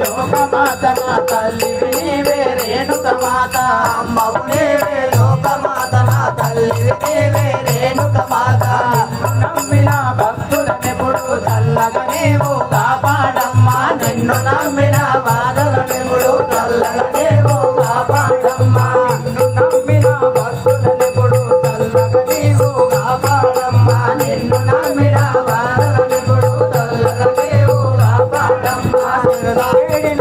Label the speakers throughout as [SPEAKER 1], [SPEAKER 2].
[SPEAKER 1] లోకమాత నా తల్లివి నీవే రేణుక మాత అమ్మవు నీవే లోకమాత నా తల్లివి నీవే రేణుక మాత నమ్మిన భక్తులనెప్పుడు చల్లగా నీవు కాపాడమ్మా నిన్ను నమ్మిన బాధలనెప్పుడు చల్లగా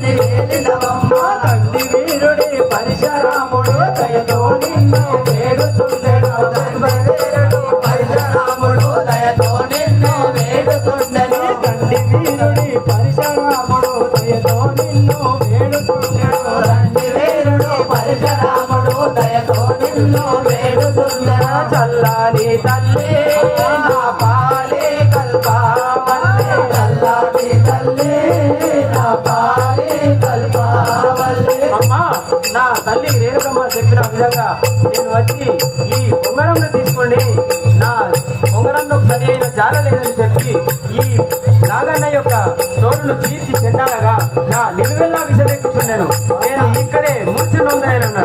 [SPEAKER 1] పేదలందరిని ఏలినవమ్మ తండ్రి వీరుడి పరిశరాముడు దయతో నిన్ను వేడుతుండెను. తండ్రి వీరుడు దయతో నిన్ను వేడుతుండెను. తండ్రి వీరుడి పరిశరాముడు దయతో నిన్ను వేడుతుండెను. తండ్రి వీరుడు దయతో నిన్ను వేడుతుండెను. చల్లాని తల్లి
[SPEAKER 2] నా తల్లి రేణుకమ్మ చెప్పిన విధంగా నేను వచ్చి ఈ ఉంగరంను తీసుకోండి నా ఉంగరంలో సరి అయిన జాల లేదని చెప్పి ఈ నాగన్న యొక్క తోడును తీర్చి చెండాలగా నా నిలువెల్లా విషదెక్కుతున్నాను నేను ఇక్కడే మూర్ఛను ఉందన్నాను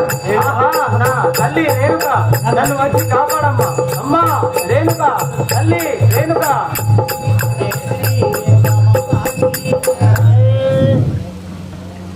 [SPEAKER 2] నా తల్లి రేణుక నన్ను వచ్చి కాపాడమ్మా. అమ్మా రేణుక తల్లి రేణుక.